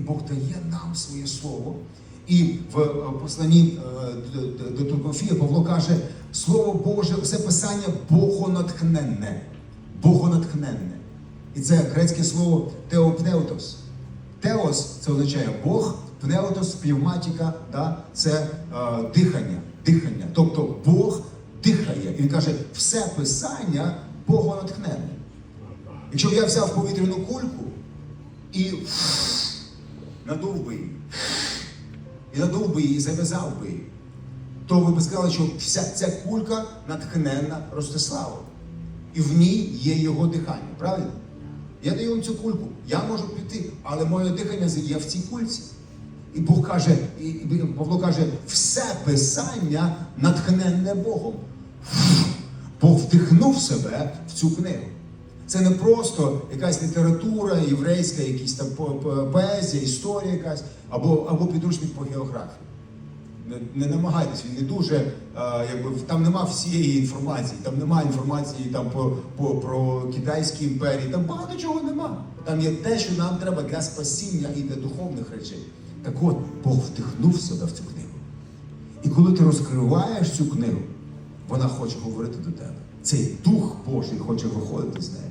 і Бог дає нам своє слово. І в е, посланні е, до- Туркофія Павло каже: Слово Боже, все писання богонатхненне. Богонатхненне. І це грецьке слово теопнеутос. Теос це означає Бог, пнеутос, пневматика, да? це е, дихання, дихання. Тобто Бог дихає. І він каже, все писання богонатхненне. Якщо б я взяв повітряну кульку і надув би її, і надув би її, і зав'язав би її, то ви б сказали, що вся ця кулька натхненна Ростиславом. І в ній є його дихання, правильно? Я даю вам цю кульку, я можу піти, але моє дихання є в цій кульці. І Бог каже, і Павло каже, все писання натхненне Богом. Бог вдихнув себе в цю книгу. Це не просто якась література єврейська, якісь там по- по- поезія, історія якась, або, або підручник по географії. Не, не намагайтесь, він не дуже, е, якби там нема всієї інформації, там нема інформації там по, по про китайські імперії, там багато чого нема. Там є те, що нам треба для спасіння і для духовних речей. Так от Бог вдихнув себе в цю книгу. І коли ти розкриваєш цю книгу, вона хоче говорити до тебе. Цей дух Божий хоче виходити з неї.